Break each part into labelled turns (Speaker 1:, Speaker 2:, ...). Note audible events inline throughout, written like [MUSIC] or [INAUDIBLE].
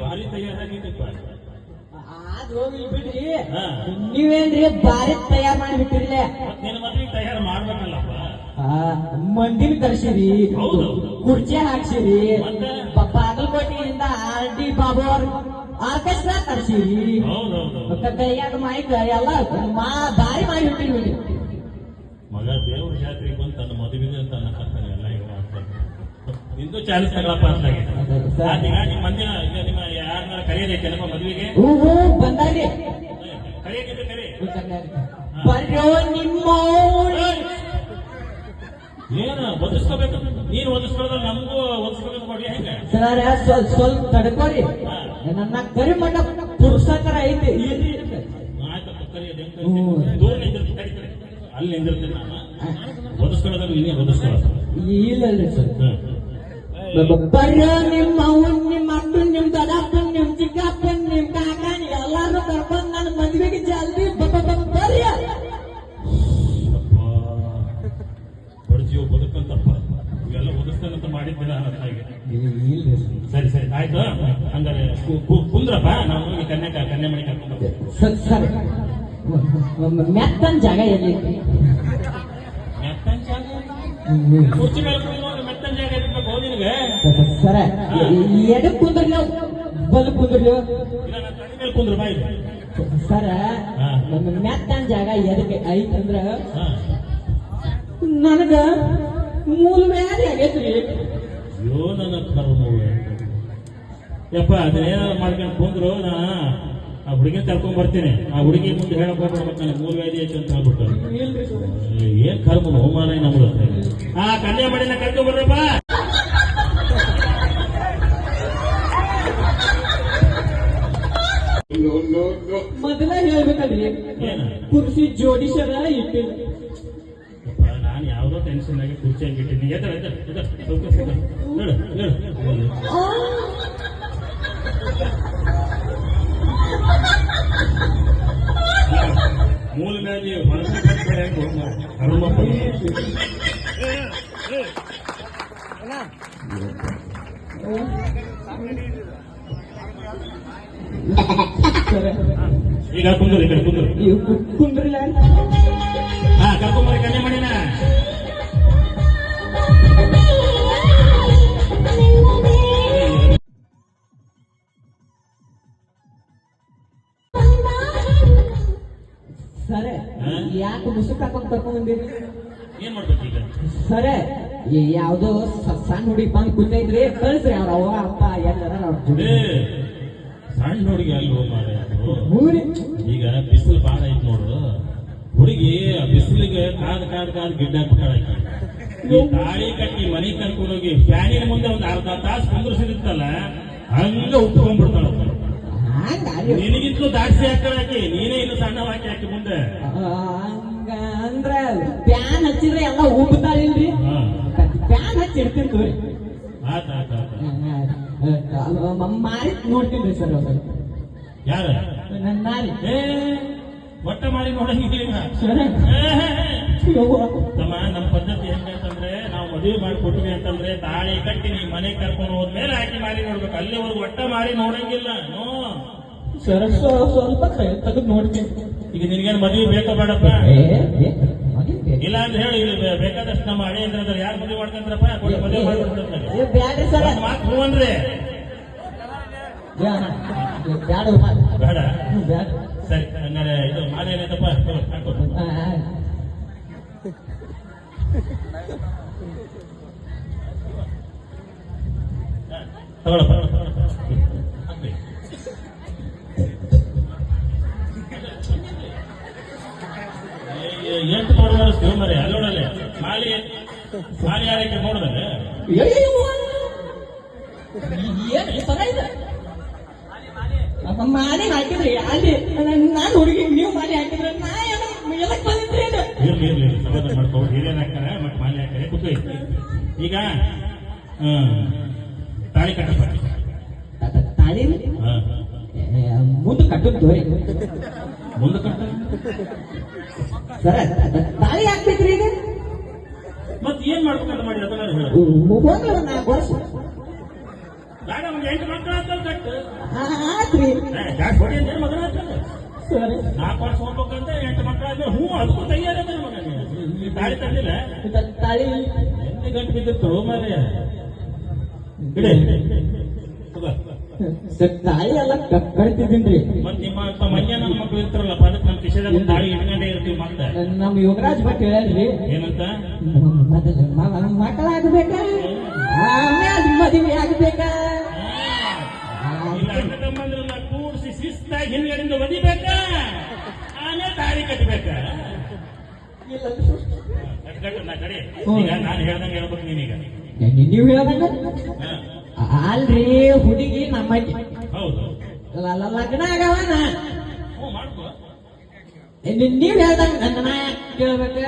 Speaker 1: ಭಾರಿ ತಯಾರಾಗಿದ್ದಪ್ಪ
Speaker 2: ಅದ್ ಹೋಗ್ಲಿ ಬಿಡ್ರಿ. ನೀವೇನ್ರಿ ಬಾರಿ ತಯಾರ ಮಾಡಿಬಿಟ್ಟಿರ್ಲೆ
Speaker 1: ನಿನ್ನ ಮದ್ವೆ ತಯಾರು ಮಾಡ್ಬೇಕಲ್ಲಪ್ಪ.
Speaker 2: ಮಂದಿನ ಕರ್ಸಿರಿ. ಕುರ್ಚಿ ಹಾಕ್ಸಿರಿ ಬಾಗಲಕೋಟೆಯಿಂದ ಆರ್ ಡಿ ಬಾಬು ಅವ್ರ ಆರ್ಕೆಸ್ಟ್ರಾ ತರ್ಸಿರಿ. ಕೈಯಾಗ ಮೈಕ್ ಎಲ್ಲ ಮಾ ಬಾರಿ ಮಾಡಿ ಬಿಟ್ಟಿರಿ
Speaker 1: ಮಗ ದೇವ್ರ ಜಾತ್ರೆಗೆ ಬಂದು ತನ್ನ ಮದುವೆಗೆ ಅಂತ ಅನ್ನಕತ್ತಾನೆ ಎಲ್ಲ ಈಗ ಮಾಡ್ತಾನೆ ನಿಂದು ಚಾಲಿಸ್ ತಗೊಳಪ್ಪ ಅಂತ ಈಗ ನಿಮ್ಮ ಮಂದಿನ ಈಗ ನಿಮ್ಮ ಯಾರನ್ನ ಕರೆಯದೈತೆ ನಮ್ಮ ಮದುವೆಗೆ? ಕರೆ.
Speaker 2: ನಿಮ್ಮ
Speaker 1: ಏನ ಒದಿಸ್ಕೋಬೇಕು? ನೀನು ಒದಿಸ್ಕೊಳ್ಳೋದ್ರ ನಮಗೂ ಒದಿಸ್ಕೋಬೇಕು ಕೊಡಿ ಹೆಂಗೆ?
Speaker 2: ಸರ್ ಸ್ವಲ್ಪ ತಡ್ಕೋರಿ. ನನ್ನ ಕರಿ ಮಟ್ಟ ಪುರುಷ ಐತೆ ಆಯ್ತು
Speaker 1: ಆಯ್ತಪ್ಪ ಕರೆಯೋದು ಹೆಂಗ್
Speaker 2: ಹ್ಮ್.
Speaker 1: ಕರಿತೀನಿ? ದೂರ ನಿಂದಿರ್ತೀನಿ ಕರಿತಾರೆ ಅಲ್ಲಿ ನಿಂದಿರ್ತೀನಿ ನಾನು ಒದಿಸ್ಕೊಳ್ಳೋದ್ರಲ್ಲಿ ನೀನೇ
Speaker 2: ಇಲ್ಲ ಸರ್. ಬರ್ರ ನಿಮ್ಮ ಅವ್ವನ್ ನಿಮ್ಮ ಅಪ್ಪನ್ ನಿಮ್ ದೊಡ್ಡಪ್ಪನ್ ನಿಮ್ ಚಿಕ್ಕಪ್ಪನ್ ನಿಮ್ ಕಾಕನ್ ಎಲ್ಲಾರು ಕರ್ಕೊಂಡ್ ನನ್ನ ಮದ್ವೆಗೆ ಜಲ್ದಿ ಬರ್ರಿ.
Speaker 1: ಬಡಜಿಯು ಬದುಕಂತಪ್ಪ. ಇವೆಲ್ಲ ಒದಿಸ್ತಾನಂತ ಮಾಡಿದ್ದಿಲ್ಲ ನನ್ನ ತಾಯಿಗೆ ಸರಿ. ಸರಿ ಆಯ್ತು. ಹಂಗಾರೆ ಕುಂದ್ರಪ್ಪ. ನಾವು ಹೋಗಿ ಕನ್ಯಾಕ ಕನ್ಯಾ ಮನೆ ಕರ್ಕೊಂಡು
Speaker 2: ಸರಿ ಸರ್. ಮೆತ್ತನ್ ಜಾಗ ಎಲ್ಲಿ ಸರ ಎಡ ಕುಂದ್ರಿ ನಾವು? ಬಲ್ ಕುಂದ್ರಿ ಸರ. ನಮ್ಮ ಮೆತ್ತನ್ ಜಾಗ ಎದಕ್ಕೆ ಐತಂದ್ರ ನನಗ ಮೂಲ ವ್ಯಾಧಿ ಆಗೈತ್ರಿ
Speaker 1: ಅಯ್ಯೋ ನನ್ನ ಕರ್ಮವೇ ಯಪ್ಪ ಅದನ್ನೇನಾದ್ರು ಮಾಡ್ಕೊಂಡು ಕುಂದ್ರು ನಾ. ಆ ಹುಡುಗಿ ಕರ್ಕೊಂಡ್ ಬರ್ತೀನಿ. ಆ ಹುಡುಗಿ ಮುಂದೆ ಹೇಳಕ್ ಹೋಗ್ಬಿಡ್ಬೇಕು ನನಗೆ ಮೂಲ ವ್ಯಾಧಿ ಐತೆ ಅಂತ ಹೇಳ್ಬಿಟ್ಟು. ಏನ್ ಕರ್ಮ ಅವಮಾನ ನಮ್ದು. ಆ ಕನ್ಯಾ ಮಡಿನ ಕರ್ಕೊಂಡ್ ಬರ್ರಪ್ಪ.
Speaker 2: ಮೊದಲ
Speaker 1: ಹೇಳ್ಬೇಕಾದ್ರೆ
Speaker 2: ಕುರ್ಸಿ ಜೋಡಿಸರ ಇಟ್ಟಿಲ್ಲ.
Speaker 1: ನಾನು ಯಾವ್ದೋ ಟೆನ್ಷನ್ ಆಗಿ ಕುರ್ಚಿ ಹಂಗಿಟ್ಟಿನಿ ಎದ್ರ ಎದ್ರ ಎದ್ರ ನೋಡು ನೋಡು ಮೂಲ ವ್ಯಾಧಿ ಹೊರಗೆ ಕಟ್ಬೇಡ ಕರ್ಮಪ್ಪ
Speaker 2: ಸರ
Speaker 1: ಈಗ ಕುಂದ್ರು ಈ ಕಡೆ ಕುಂದ್ರು
Speaker 2: ಇವ್ ಕು- ಕುಂದ್ರಿಲ್ಲ ಯಾವ್ದೋ ಸಣ್ಣ ಹುಡುಗಿ ಬಂದ್ ಕೂತೈತ್ರಿ ಕಳ್ಸ್ರಿ ಅವ್ರ ಅವ್ವ ಅಪ್ಪ ಎಲ್ಲಾರ ಅವ್ರ ಜೋಡಿ.
Speaker 1: ಸಣ್ಣ ಹುಡುಗಿ ಅಲ್ಲಿ ಮೂರಿ. ಈಗ ಬಿಸಿಲು ಬಾಳ ಐತ್ ನೋಡು. ಹುಡುಗಿ ಆ ಬಿಸಿಲಿಗೆ ಕಾದ್ ಕಾದ್ ಕಾದ್ ಗಿಡ್ಡ ಹಾಕ್ಬಿಟ್ಟಾಳ ಆಕಿ. ಈ ತಾಳಿ ಕಟ್ಟಿ ಮನೆ ಕರ್ಕೊಂಡೋಗಿ ಫ್ಯಾನಿನ ಮುಂದೆ ಒಂದು ಅರ್ಧ ತಾಸು ಕುಂದ್ರಿಸಿರುತ್ತಲ್ಲ ಹಂಗ ಉಪ್ಕೊಂಡ್ಬಿಡ್ತಾಳ ನಿನಗಿಂತಲೂ ದಾಡ್ಸಿ ಹಾಕಿ ನೀನೇ ಇನ್ನು ಸಣ್ಣ ಹಾಕಿ ಹಾಕಿ ಮುಂದೆ.
Speaker 2: ಅಂದ್ರ ಫ್ಯಾನ್ ಹಚ್ಚಿದ್ರೆ ಎಲ್ಲ ಉಬ್ಬುತ್ತಾಳಿಲ್ರಿ
Speaker 1: ಹಾ.
Speaker 2: ಪ್ಯಾನ್ ಹಚ್ಚಿ ಇಡ್ತೀನಿ ತೋರಿ ಮಾರಿ ನೋಡ್ತೀನಿ ಸರ್ ಅವ್ರು
Speaker 1: ಯಾರ
Speaker 2: ನನ್ನ
Speaker 1: ಒಟ್ಟ ಮಾಡಿ ನೋಡಂಗಿಲ್ಲ. ತಮ್ಮ ನಮ್ಮ ಪದ್ಧತಿ ಹೆಂಗಂತಂದ್ರೆ ನಾವು ಮದುವೆ ಮಾಡಿ ಕೊಟ್ವಿ ಅಂತಂದ್ರೆ ತಾಳಿ ಕಟ್ಟಿ ನೀವು ಮನೆ ಕರ್ಕೊಂಡು ಹೋದ್ಮೇಲೆ ಆಕಿ ಮಾರಿ ನೋಡ್ಬೇಕು ಅಲ್ಲಿವರೆಗೂ ಒಟ್ಟ ಮಾರಿ ನೋಡಂಗಿಲ್ಲ ನೋ
Speaker 2: ಸರ ಸ್ವ- ಸ್ವಲ್ಪ ತೆಗೆದು ನೋಡ್ತೀನಿ
Speaker 1: ಈಗ ನಿನಗೇನು ಮದುವೆ ಬೇಕೋ ಬೇಡಪ್ಪ. ಇಲ್ಲ ಅಂತ ಹೇಳಿ ಇಲ್ಲಿ ಬೇಕಾದಷ್ಟು ನಮ್ಮ ಹಳೆ ಅಂದ್ರೆ ಯಾರು ಮದುವೆ ಮಾಡ್ಕೊಂಡ್ರಪ್ಪ ಕೊಡಿ ಮದುವೆ ಮಾಡ್ಬಿಡ್ತಾರೆ
Speaker 2: ಬ್ಯಾಡ್ರಿ ಸರ
Speaker 1: ಮಾತು ಹ್ಞೂ ಅಂದ್ರೆ?
Speaker 2: ಬ್ಯಾಡ ಬ್ಯಾಡ
Speaker 1: ಬೇಡ.
Speaker 2: ಬ್ಯಾಡ.
Speaker 1: ಸರಿ ಹಂಗಾರೆ ಇದು ಮಾಲೆ ಏನೈತಪ್ಪ? ಹಾಕು. ತಗೊಳಪ್ಪ ಮಾಲಿ ಮಾಲಿ ಯಾರಕ್ಕೆ ನೋಡಿದ್ರೆ?
Speaker 2: ಮಾಲೆ ಇದೆ? ಹಾಕಿದ್ರಿ ಅಲ್ಲಿ ನಾನು ಹುಡುಗಿ ನೀವು ಮಾಲಿ ಹಾಕಿದ್ರೆ ನಾ ಏನೋ ಎದಕ್ ಬಂದಿದ್ರಿ ಇದು?
Speaker 1: ಇರ್ಲಿ ಇರ್ಲಿ ಸಮಾಧಾನ ಮಾಡ್ಕೊಂಡು ಹಿರಿಯನ್ ಹಾಕ್ತಾರೆ ಮತ್ತೆ ಮಾಲಿ ಹಾಕ್ತಾರೆ. ಕೂತು ಈಗ ತಾಳಿ
Speaker 2: ತ- ತಾಳಿ ಮುಂದೆ ಕಟ್ಟದ್ ತೋರಿ
Speaker 1: ಮುಂದೆ ಕಟ್ಟ?
Speaker 2: ಸರ ತಾಳಿ ಹಾಕ್ಬೇಕ್ರಿ ಈಗ?
Speaker 1: ಮತ್ತೆ ಏನ್ ಮಾಡ್ಬೇಕಂತ ಮಾಡಿ ಅದನ್ನ ಹೇಳು ಬೇಡ ಒಂದು ಎಂಟು ಮಕ್ಕಳು ಕಟ್ಟು ಯಾಕೆ ಹೊಡಿ ಅಂತ ಮಗನ
Speaker 2: ಸರಿ.
Speaker 1: ನಾಲ್ಕು ವರ್ಷ ಹೋಗ್ಬೇಕಂತ ಎಂಟು ಮಕ್ಕಳು ಆದ್ಮೇಲೆ ಹ್ಞೂ ಅದಕ್ಕೂ ತಯಾರದ ಮಗ ತಾಳಿ ತಂದಿಲ್ಲ?
Speaker 2: ತಾಳಿ.
Speaker 1: ಎಂಟು ಗಂಟೆ ಬಿದ್ದಿತ್ತು ಮಾರ್ರೆ ಇಡೆ.
Speaker 2: ತಾಳಿ ಎಲ್ಲ ಕ- ಕಳ್ತಿದ್ದೀನ್ರಿ
Speaker 1: ಮತ್ ನಿಮ್ಮ ನಮ್ಮ ಮಕ್ಕಳು ಇರ್ತಾರಲ್ಲಪ್ಪ ಅದಕ್ಕೆ ನಮ್ಮ ಕಿಶೆದಾಗ ಒಂದು ತಾಳಿ ಇಟ್ಕೊಂಡೇ ಇರ್ತೀವಿ ಮತ್ತೆ.
Speaker 2: ನಮ್ ಯೋಗರಾಜ್ ಭಟ್ ಹೇಳ್ರಿ
Speaker 1: ಏನಂತ?
Speaker 2: ಮೊದಲು ಮ- ಮಕ್ಕಳಾಗ್ಬೇಕ? ಆಮೇಲೆ ಮದುವೆ ಆಗ್ಬೇಕ
Speaker 1: ಕೂಡಿಸಿ ಶಿಸ್ತಾಗಿ ಹಿಂದ್ಗಡೆಯಿಂದ ಒದಿಬೇಕ? ಆಮೇಲೆ ತಾಳಿ ಕಟ್ಟಬೇಕ
Speaker 2: ಇಲ್ಲ
Speaker 1: ನಾನು ಹೇಳ್ದಂಗೆ ಹೇಳ್ಬೇಕು ನೀನೀಗ.
Speaker 2: ನೀವ್ ಹೇಳ್ದಂಗ? ಅಲ್ರಿ ಹುಡುಗಿ ನಮ್ಮಜ್ಜಿ ಲಗ್ನ ಆಗವನ? ನೀವ್ ಹೇಳ್ದಂಗ ನನ್ನ ಕೇಳ್ಬೇಕ?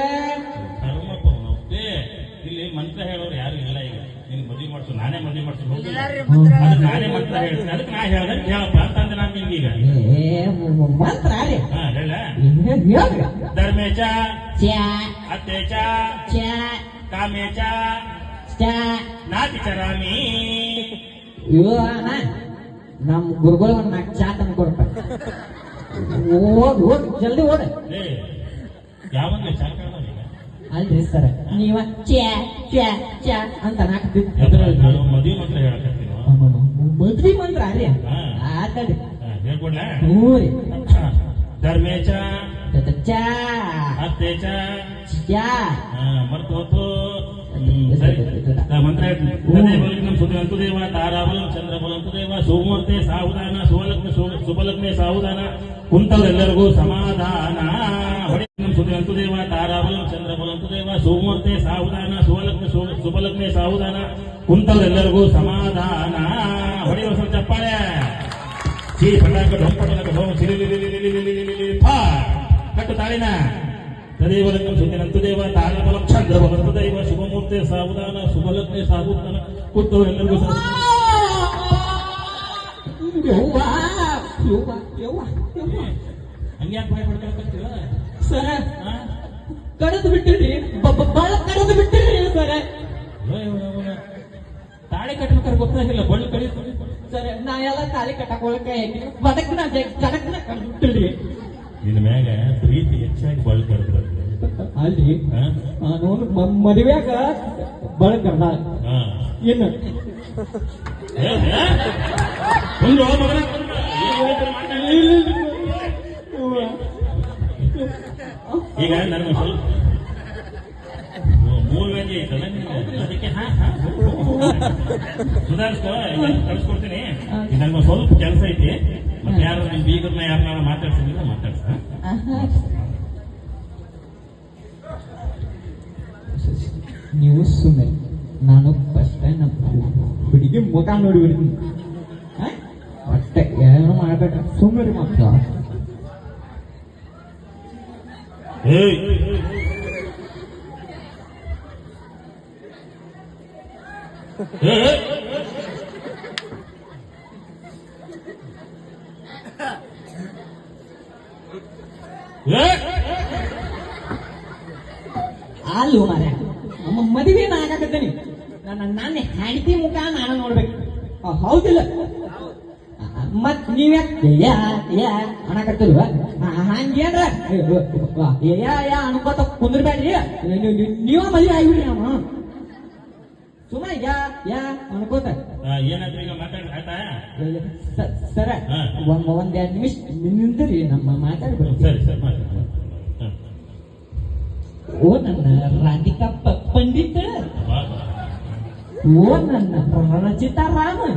Speaker 1: ಇಲ್ಲಿ ಮಂತ್ರ ಹೇಳೋರು ಯಾರು ಇಲ್ಲ ಈಗ. ನೀನು ಮದುವೆ ಮಾಡ್ಸು ನಾನೇ ಮದುವೆ ಮಾಡ್ಸು ನಾನೇ ಮಂತ್ರ ಹೇಳ್ತೀನಿ. ಅದಕ್ಕೆ ನಾ ಹೇಳ್ದೆ ಕೇಳಪ್ಪ ಅಂತಂದೆ ನಾನು
Speaker 2: ನಿಮ್ಗೀಗ ಮಂತ್ರ
Speaker 1: ಧರ್ಮೇಚ
Speaker 2: ಅತ್ತೇಚ
Speaker 1: ಕಾಮೇಚ ನಾ
Speaker 2: ವಿಚಾರಾಮಿ ಅಣ್ಣ ನಮ್ಮ ಗುರುಗಳು ಒಂದು ನಾಲ್ಕು ಚಾ ತಂದು ಕೊಡ್ಪ. ಓದ್ ಓದ್ ಜಲ್ದಿ
Speaker 1: ಓದ
Speaker 2: ಅಲ್ರಿ ಸರ್ ನೀವ ಚ್ಯಾ ಚ್ಯಾ ಚ್ಯಾ ಅಂತ
Speaker 1: ಮದ್ವಿ ಮಂತ್ರ ಆ
Speaker 2: ಆತಡಿ ಹ್ಞೂ ರೀ. ಧರ್ಮೇಶ ಅತ್ತಚ್ಚ
Speaker 1: ಅತ್ತೇಚ
Speaker 2: ಯಾ
Speaker 1: ಮರ್ತು ಹೋತು ಮಂತ್ರ ಬಲಿಕಂ ಸುದೇವ ತಾರಾಬಲಂ ಚಂದ್ರಬಲಂ ದೇವ ಸೋಮೂರ್ತೆ ಸಾವುದಾನ ಸುವಲಗ್ನ ಸುಬಲಗ್ನೆ ಸಾವುದಾನ ಕುಂತವರೆಲ್ಲರಿಗೂ ಸಮಾಧಾನ ಹೊಡಿಕಂ ಸುದೇವ ದೇವ ತಾರಾಬಲಂ ಚಂದ್ರಬಲಂ ದೇವ ಸೋಮೂರ್ತೆ ಸಾವುದಾನ ಸುವಲಗ್ನ ಸುಬಲಗ್ನೆ ಸಾವುದಾನ ಕುಂತವರೆಲ್ಲರಿಗೂ ಸಮಾಧಾನ ಹೊಡೆಯುವ ಸ್ವಲ್ಪ ಚಪ್ಪಾಳೆ ಶ್ರೀ ಪಟಾಕ ಡೊಂಪಟನಕ ಹೋಮ ಸಿರಿ ಫಾ ಕಟ್ಟು ತಾಳಿನ. ತದೇವಲಕ್ಕಂ ಸುಖಿನಂತು ದೇವ ತಾಳಬಲಕ್ಷ ಭವಂತ ದೈವ ಶುಭಮೂರ್ತಿ ಸಾವುದಾನ ಶುಭಲಕ್ಷ್ಮಿ ಸಾವುದಾನ
Speaker 2: ಕೊಟ್ಟು ಎಲ್ಲರಿಗೂ
Speaker 1: ಹಂಗ್ಯಾಕ್ ಭಯ
Speaker 2: ಸರ ಕಡದು ಬಿಟ್ಟಿರಿ ಬಹಳ ಕಡದು ಬಿಟ್ಟಿರಿ ಸರ.
Speaker 1: ತಾಳಿ ಕಟ್ಟಬೇಕಾದ್ರೆ ಗೊತ್ತಾಗಿಲ್ಲ ಬಳ್ಳು ಕಡಿ
Speaker 2: ಸರ್ ನಾ ಎಲ್ಲ ತಾಳಿ ಕಟ್ಟಕ್ ಹೋಗಕ್ಕೆ ಬದಕ್ನ ಬದಕ್ನ ಕಡ್ದು ಬಿಟ್ಟಿರಿ.
Speaker 1: ನಿನ್ನ ಮ್ಯಾಗ ಪ್ರೀತಿ ಹೆಚ್ಚಾಗಿ ಬಳಕರ್
Speaker 2: ಅಲ್ರಿ? ನೋಡು ಮದುವೆಯಾಗ
Speaker 1: ಬಳಕರ್
Speaker 2: ಏನು
Speaker 1: ಈಗ ನನಗೆ ಸ್ವಲ್ಪ ಮೂರು ಗಂಜೆ ಐತಲ್ಲ ಅದಕ್ಕೆ ಹಾ ಹಾ. ಸುಧಾರಿಸ್ಕೋ ಕಳಿಸ್ಕೊಡ್ತೀನಿ. ನನಗೆ ಸ್ವಲ್ಪ ಕೆಲಸ ಐತಿ. ಮತ್ತೆ ಯಾರು ನಿಮ್ ಬೀಗರ್ನ ಯಾರನ್ನ ಮಾತಾಡ್ಸಿದ್ರೆ ಮಾತಾಡ್ಸ
Speaker 2: ನೀವು ಸುಮ್ಮನೆ. ನಾನು ಫಸ್ಟ್ ಟೈಮ್ ಹುಡುಗಿ ಮುಖ ನೋಡಿ ಬಿಡ್ತೀನಿ ಏನೋ ಮಾಡ್ಬೇಡ ಸುಮ್ಮನೆ ಮಕ್ಕಳ.
Speaker 1: ಏಯ್!
Speaker 2: ಅಲ್ಲೂ ಮಾರ ನಮ್ಮ ಮದುವೆ ನಾ ಆಗಾಕತ್ತೀನಿ ನನ್ನ ನನ್ನ ಹೆಂಡತಿ ಮುಖ ನಾನು ನೋಡ್ಬೇಕು. ಹೌದಿಲ್ಲ? ಮತ್ ನೀವ್ಯಾಕೆ ಅನ್ನಕತ್ತಿಲ್ವ ಹಂಗೇನ್ರ ಯಾ ಯಾ ಅನ್ಕೋತ ಕುಂದ್ರಬೇಡ್ರಿ ನೀವ ಮದುವೆ ಆಗಿಬಿಡ್ರಿ ನಾವು ಸುಮ್ಮನೆ ಯಾ ಯಾ ಅನ್ಕೋತ.
Speaker 1: ಏನಾದ್ರೂ ಈಗ ಮಾತಾಡಿ
Speaker 2: ಸರ. ಒಂದ್ ಒಂದೆರಡು ನಿಮಿಷ ನಿಂದ್ರಿ ನಮ್ಮ ಮಾತಾಡ್ಬೇಕು
Speaker 1: ಸರಿ ಸರಿ ಮಾತಾಡಿ Wonana Radika
Speaker 2: Pendita. Wonana Prahana Cita
Speaker 1: Rama.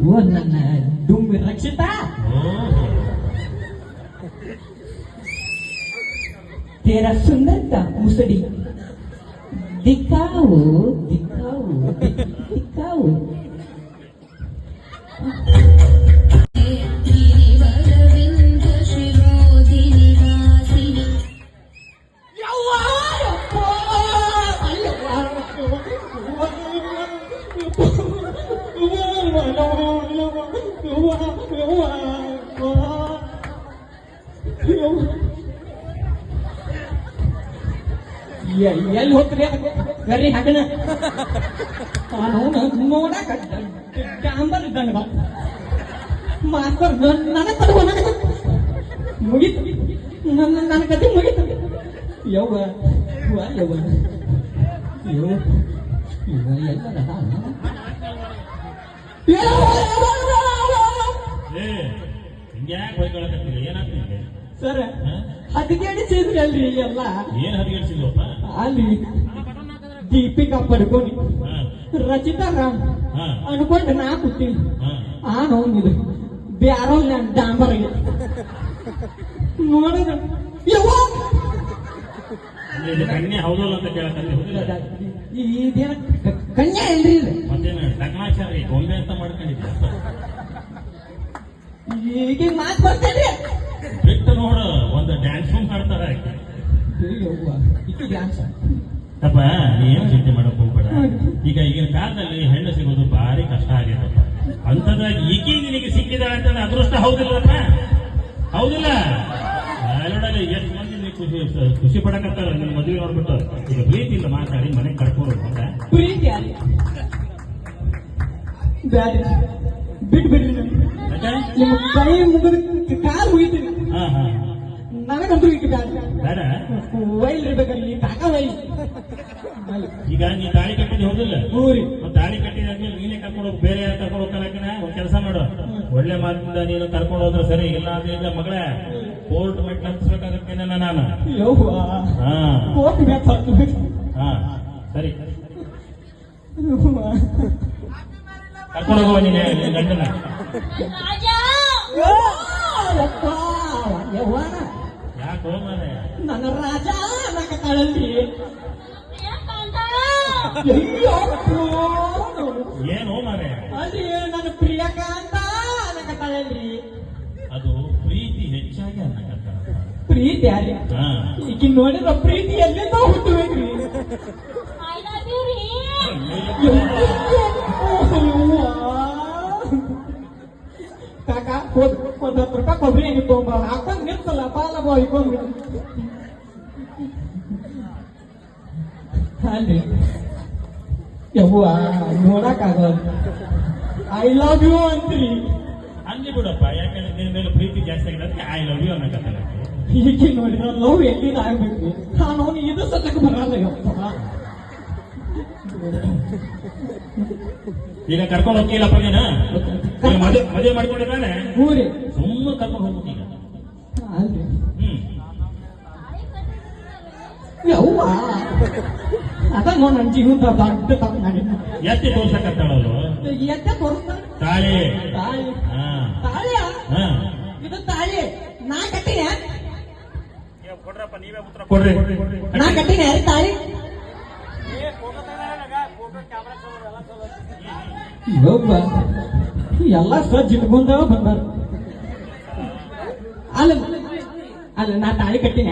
Speaker 2: Wonana Dumbi Raksita. Tera Sundarta Musadi. Dikau,
Speaker 3: dikau, dikau.
Speaker 2: Ah. ಎಲ್ಲಿ ಹೋಗ್ತೀರಿ? ಗರಿ ಹಾಕಣ ಅವನು ನೋಡಕ ಡಾಂಬರ್ ಇದ್ದಂಗ ನನ್ನ ನನಗೆ ಮುಗೀತು. ನನ್ನ ನನ್ನ ಕತೆ ಮುಗೀತು. ಯವ್ವ ಯವ್ವ ಯವ್ವ. ಯವ್ವ ಯವ್ವ
Speaker 1: ಏ ಯಾಕೆ ಬೈಕೊಳಕತ್ತೀರಿ ಏನಾಗ್ತಿದೆ?
Speaker 2: ಸರ್ ಹದಿಗೆಡಿಸಿದ್ರಿ ಅಲ್ರಿ ಎಲ್ಲ.
Speaker 1: ಏನ್ ಹದಿಗೆಡ್ಸಿಲ್ವಪ್ಪ
Speaker 2: ಅಲ್ಲಿ ದೀಪಿಕಾ ಪಡ್ಕೊಂಡು
Speaker 1: ಹಾ.
Speaker 2: ರಚಿತಾ ರಾಮ್. ಅನ್ಕೊಂಡು ನಾ
Speaker 1: ಕುತ್ತಿ
Speaker 2: ಆ ನೋವಿದು. ಬ್ಯಾರೋ ಡಾಂಬರ್ ನೋಡಿದ.
Speaker 1: ಕನ್ಯೆ ಹೌದಲ್ಲ ಅಂತ ಹೌದಿಲ್ಲ
Speaker 2: ಇದೇನ ಕನ್ಯಾ ಇಲ್ರಿ ಇದು
Speaker 1: ಟಕನಾಚಾರಿ ಗೊಂಬೆ ಅಂತ ಮಾಡ್ಕೊಂಡಿದ್ದೆ
Speaker 2: ಮಾತು
Speaker 1: ಬಿಟ್ಟು ನೋಡು ಒಂದು ಡ್ಯಾನ್ಸ್ ಮಾಡ್ತಾರ ಆಕೆ.
Speaker 2: ಯವ್ವ ಇದು ಡ್ಯಾನ್ಸ್
Speaker 1: ತಪ್ಪ ನೀನ್ ಚಿಂತೆ ಮಾಡಕ್ ಹೋಗ್ಬೇಡ. ಈಗ ಈಗಿನ ಕಾಲದಲ್ಲಿ ಹೆಣ್ಣು ಸಿಗೋದು ಭಾರಿ ಕಷ್ಟ ಆಗ್ಯದಪ್ಪ. ಅಂತದ್ರಾಗ ಈಗೀಗ ನಿನಗೆ ಸಿಕ್ಕಿದಾಳೆ ಅಂತಂದ್ರೆ ಅದೃಷ್ಟ ಹೌದಿಲ್ಲಪ್ಪ? ಹೌದಿಲ್ಲ. ನೋಡಲ್ಲಿ ಎಷ್ಟು ಮಂದಿ ನೀವು ಖುಷಿ ಖುಷಿ ಪಡಕತ್ತಾರ? ನಿನ್ನ ಮದುವೆ ನೋಡ್ಬಿಟ್ಟು. ಈಗ ಪ್ರೀತಿಯಿಂದ ಮಾತಾಡಿ ಮನೆಗೆ ಕರ್ಕೊಂಡು ಹೋಗ್ತಾ
Speaker 2: ಪ್ರೀತಿ ಬಿಟ್ಟು ಬಿಡ್ರಿ ಕೈ ಮುಗಿದ ಕಾಲು ಮುಗಿತೀನಿ
Speaker 1: ಹಾ ಹಾ.
Speaker 2: ನನಗಂತೂ ಈಗ ಬ್ಯಾಡ
Speaker 1: ಬೇಡ.
Speaker 2: ವೈಲ್ ಇರ್ಬೇಕಲ್ಲಿ ಕಾಕ ವೈಲ್.
Speaker 1: ಈಗ ನೀ ತಾಳಿ ಕಟ್ಟಿದ್ ಹೋಗಿಲ್ಲ
Speaker 2: ಊರಿ
Speaker 1: ತಾಳಿ ಕಟ್ಟಿದಾದ್ಮೇಲೆ ನೀನೇ ಕರ್ಕೊಂಡು ಹೋಗಿ ಬೇರೆ ಯಾರು ಕರ್ಕೊಂಡು ಹೋಗ್ತಾನ ಒಂದ್ ಕೆಲಸ ಮಾಡು. ಒಳ್ಳೆ ಮಾತಿಂದ ನೀನು ಕರ್ಕೊಂಡು ಹೋದ್ರೆ ಸರಿ ಇಲ್ಲ ಅಂದ್ರೆ ಮಗಳೇ. ಕೋರ್ಟ್ ಮೆಟ್ಲು ಹತ್ತಿಸ್ಬೇಕಾಗತ್ತೇನ ನಾನು. ಹಾ. ಸರಿ. ಕರ್ಕೊಂಡು ಹೋಗುವ ನಿನ್ ಗಂಡನ.
Speaker 2: ನನ್ನ ರಾಜ ಅನ್ನಕತ್ತಾಳಲ್ರಿ ಅಯ್ಯೋ
Speaker 1: ಏನು ಮಾರೆ
Speaker 2: ಅಲ್ರಿ ನನ್ನ ಪ್ರಿಯಕಾಂತ ಅನ್ನಕತ್ತಾಳಲ್ರಿ
Speaker 1: ಅದು ಪ್ರೀತಿ ಹೆಚ್ಚಾಗಿ ಅನ್ನಕತ್ತಾರ
Speaker 2: ಪ್ರೀತಿ ನೋಡಿದ್ರ ಪ್ರೀತಿ ಎಲ್ಲಿಂದ ಹುಟ್ಟಬೇಕ್ರಿ ಒಂದ್ ಹತ್ತು ರೂಪಾಯಿ ಕೊಬ್ಬರಿ ಎಣ್ಣೆ ತಗೊಂಬ ಹಾಕೊಂಡ್ ನಿಂತಲ್ಲ ಪಾಲ ಬಾಯ್ಕೊಂಡ್ ಅಲ್ಲಿ ಯವ್ವ ನೋಡಕ್ಕಾಗಲ್ಲ ಐ ಲವ್ ಯು ಅಂತ್ರಿ
Speaker 1: ಹಂಗೆ ಬಿಡಪ್ಪ ಯಾಕಂದ್ರೆ ನಿನ್ನ ಮೇಲೆ ಪ್ರೀತಿ ಜಾಸ್ತಿ ಆಗಿರೋದಕ್ಕೆ ಐ ಲವ್ ಯು ಅನ್ನಕತ್ತಾರ
Speaker 2: ಹೀಗೆ ನೋಡಿದ್ರ ಲವ್ ಎಲ್ಲಿಂದ ಆಗ್ಬೇಕು ನಾನು ಇದು ಸದ್ಯಕ್ಕೆ ಬರಲ್ಲ ಯಪ್ಪ [LAUGHS]
Speaker 1: ಈಗ ಕರ್ಕೊಂಡು ಹೋಗಿಲ್ಲಪ್ಪ ನೀನು ಈಗ ಮದುವೆ ಮದುವೆ ಮಾಡ್ಕೊಂಡಿದ್ದಾನೆ?
Speaker 2: ಊರಿ
Speaker 1: ಸುಮ್ಮನೆ ಕರ್ಕೊಂಡು ಹೋಗ್ಬೇಕು ಈಗ.
Speaker 2: ಅಲ್ರಿ
Speaker 1: ಹ್ಮ್.
Speaker 2: ಯವ್ವ. ಅದ ನೋಡ್ ನನ್ ಜೀವನ ದೊಡ್ಡ ತಪ್ಪು ಮಾಡಿದ್ನ
Speaker 1: ಎತ್ತಿ ತೋರ್ಸಕತ್ತಾಳಲ್ಲ
Speaker 2: ಎತ್ತೆ ತೋರಿಸ್ತಾನೆ.
Speaker 1: ತಾಳಿ.
Speaker 2: ತಾಳಿ.
Speaker 1: ಹಾ.
Speaker 2: ತಾಳಿಯ?
Speaker 1: ಹಾ.
Speaker 2: ಇದು ತಾಳಿ. ನಾ ಕಟ್ಟಿನ?
Speaker 1: ಕೊಡ್ರಪ್ಪ ನೀವೇ ಉತ್ತರ ಕೊಡ್ರಿ.
Speaker 2: ನಾ ಕಟ್ಟಿನ ತಾಳಿ? ಯವ್ವ ಎಲ್ಲ ಸ್ವಚ್ಛ ಇಟ್ಕೊಂಡ ಬಂದಾರ. ಅಲ್ಲ ಅಲ್ಲ ನಾ ತಾಳಿ ಕಟ್ಟಿನ?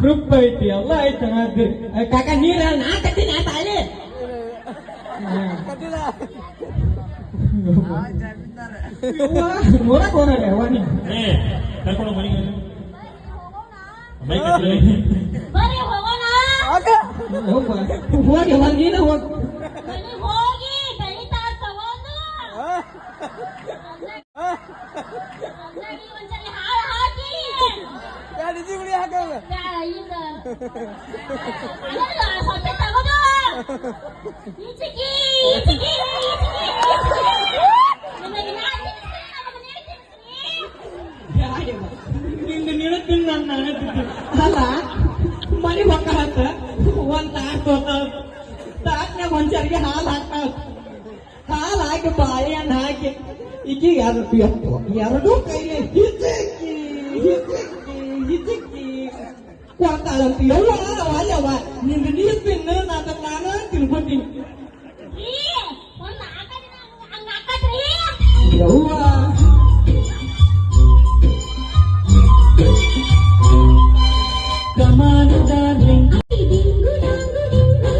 Speaker 2: ಪ್ರೂಫ್ ಐತಿ ಎಲ್ಲ ಐತಿ ಅದು. ಕಾಕ ನೀರ ನಾ ಕಟ್ಟಿನ ತಾಳಿ? ನೋಡಕ್ ಹೋಗಲ್ಲ ಯವ್ವ ನೀ.
Speaker 1: ಏ ಕರ್ಕೊಂಡು ಮನೆಗೆ
Speaker 2: ಹೋಗಿ. ಹೋಗಿ ನೀನು ಹೋಗಿ. ನಿಂದು ನಿಳತಿನ ನನ್ನ. ಅಲ್ಲ, ಮನೆ ಮಕ್ಕಳತ್ತ ಒಂದ್ ತಾಟ್ ತೋತಾಳ ತಾಟ್ನಾಗ ಒಂದ್ ಚರಿಗೆ ಹಾಲು ಹಾಕ್ತಾಳ ಹಾಲು ಹಾಕಿ ಬಾಳೆಹಣ್ಣು ಹಾಕಿ, ಈಕಿಗೆ ಎರಡು ಎರಡು ಕೈಲಿ ಹಿಚಕಿ ಕೊಡ್ತಾಳಂತ ಯವ್ವ ಅಲ್ಲವ್ವ ನಿಂದು ನೀರು ತಿನ್ನು ನಾನು ನಾನು ತಿನ್ಕೊತೀನಿ
Speaker 3: ರೀ, ಒಂದ್ ನಾಲ್ಕು ದಿನ ಹಂಗ್- ಹಂಗ್ ಹಾಕತ್ರಿ.
Speaker 2: ಯವ್ವ ಕಮಾನು ಡಾರ್ಲಿಂಗ್
Speaker 3: ಡಿಂಗು ಡಾಂಗು ಡಿಂಗು.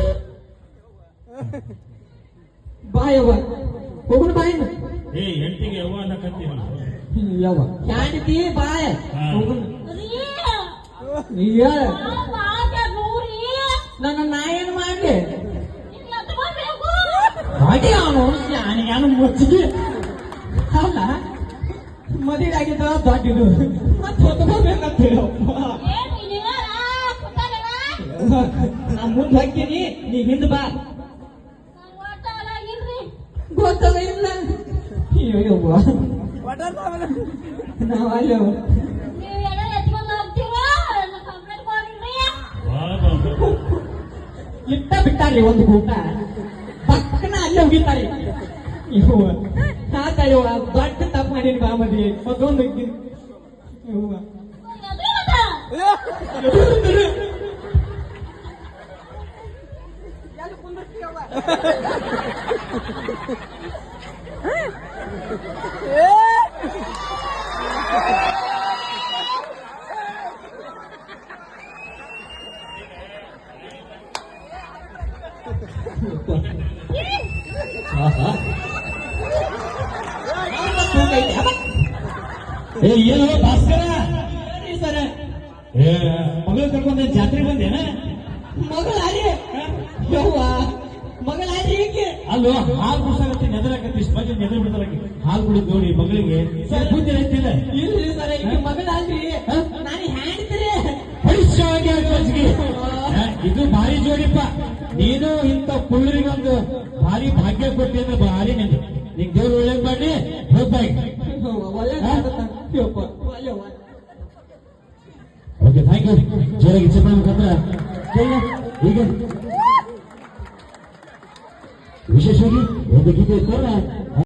Speaker 2: ಬಾಯವ್ವ ಹೋಗುಣ ಬಾಯಿನ
Speaker 1: ಏ ಹೆಂಡತಿಗೆ ಯವ್ವ ಅನ್ನಕತ್ತೀವಲ್ಲ
Speaker 2: ಯವ್ವ ಕ್ಯಾಂಡಿತಿ ಬಾಯ
Speaker 1: ಹಾ.
Speaker 2: ಹೋಗುಣ
Speaker 3: ರೀ,
Speaker 2: ನೀ ಹೇಳ ನನ್ನ ನಾ ಏನ್ ಮಾಡ್ಲಿ? ಮಾಡಿ ಅವನು ಯಾನಿಗಾನು ಮುಚ್ಚಿಗೆ ಅಲ್ಲ ಮದುವೆ ಆಗಿದ್ದ ದೊಡ್ಡದು. ಮತ್ತೆ ಹೊತ್ಕೋಬೇಕಂತ ಹೇಳಪ್ಪ ನಾ ಮುಂದೆ ಹಾಕ್ತೀನಿ ನೀ ಹಿಂದ ಬಾ. ಗೊತ್ತಲ್ಲ ಇಲ್ಲ. ಅಯ್ಯೋ ನಾವಲ್ಲ
Speaker 3: ನೀವು ಎತ್ಕೊಂಡು ಹೋಗ್ತೀರೋ ಕಂಪ್ಲೇಂಟ್ ಕೊಡ್ರಿ
Speaker 1: ಬಾ ಬಾ
Speaker 2: ಇಟ್ಟ ಬಿಟ್ಟಾರ್ರಿ ಒಂದು ಊಟ ಪಕ್ಕನ ಅಲ್ಲೇ ಹೋಗಿತಾರೆ ಇವ್ವ ತಾತ ಇವ ದೊಡ್ಡ ತಪ್ಪು ಮಾಡೀನಿ ಬಾ ಮದಿ ಇವ್ವ. ಆಹಾ. ತೂಕ ಐತೆ, ಅಬ್ಬಾ.
Speaker 4: ಏ ಏನು ಭಾಸ್ಕರ
Speaker 2: ಏನ್ರಿ ಸರ
Speaker 4: ಏ ಮಗಳು ಕರ್ಕೊಂಡ ಜಾತ್ರೆ ಬಂದೇನ
Speaker 2: ಮಗಳಾರಿ ಯವ್ವ ಮಗಳಾರಿ ಏಕೆ
Speaker 4: ಅಲ್ಲೋ ಕುಡ್ಸಾಕತ್ತಿ ನೆದರಾಕತ್ತಿ ಇಷ್ಟು ಮಂದಿ ನೆದರ್ ಬಿಡ್ತಾರ ಹಾಲು ಕುಡಿದ್ ನೋಡಿ ಮಗಳಿಗೆ. ಸರ್ ಬುದ್ಧಿ ಐತಿಲ್ಲ
Speaker 2: ಇಲ್ರಿ ಸರ ಈಗ ಮಗಳಾಲ್ರಿ ನಾನು ಹ್ಯಾಂಡ್ತೀರಿ?
Speaker 4: ಪರಿಶ್ರಮವಾಗಿ ಖರ್ಚಿಗೆ ಇದು ಭಾರಿ ಜೋಡಿಪ್ಪ. ನೀನು ಇಂಥ ಕುಳ್ಳರಿಗೊಂದು ಭಾರಿ ಭಾಗ್ಯ ಕೊಟ್ಟಿ ಅಂದ್ರೆ ಭಾರಿ ನಿಂದು. ನಿಂಗೆ ದೇವ್ರು ಒಳ್ಳೇದ್ ಮಾಡಿ
Speaker 2: ಒಳ್ಳೆ
Speaker 4: ಓಕೆ ಥ್ಯಾಂಕ್ ಯು ಜೋರಾಗಿ ಮುಖಾಂತರ ಈಗ. Muchas gracias.